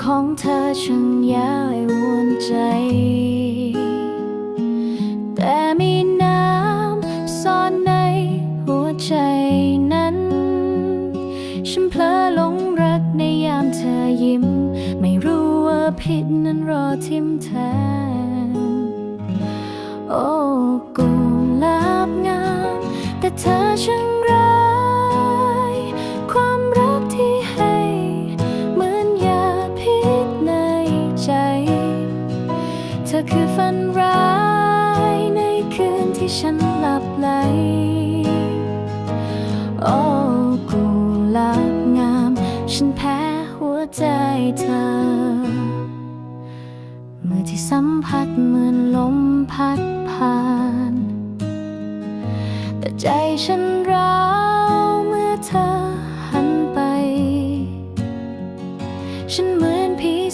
ของเธอช่ายวนใจ แต่มีน้ำซ่อนในหัวใจนั้น ฉันเพลอหลงรักในยามเธอยิ้ม ไม่รู้ว่าผิดนั้นรอทิมแทนโอ้กุหลาบงามแต่เธอช่าง นร้ายในคืนที่ฉันหลับไหล โอ้กุหลาบงาม ฉันแพ้หัวใจเธอ เมื่อที่สัมผัสเหมือนลมพัดผ่าน แต่ใจฉัน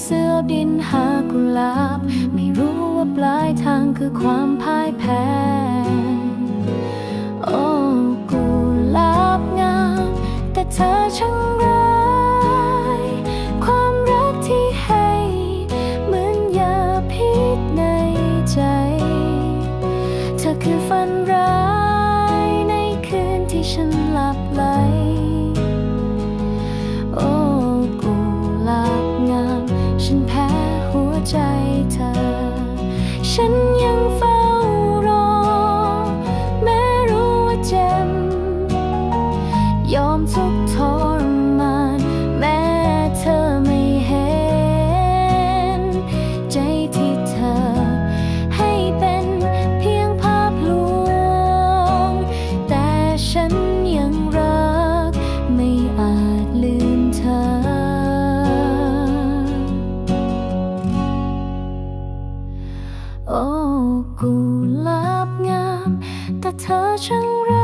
เสื้อบินหากุหลาบ ไม่รู้ว่าปลายทางคือความพ่ายแพ้โอ้กุหลาบงามแต่เธอช่างร้ายความรักที่ให้เหมือนยาพิษในใจ เธอคือฝันร้ายในคืนที่ฉันหลับไหล ฉันยังเฝ้ารอ แม้รู้ว่าเจ็ยอมทุกทรมาน แม้เธอไม่เห็น ใจที่เธอ โอ้กูหลาบงาม แต่เธอช่างรัก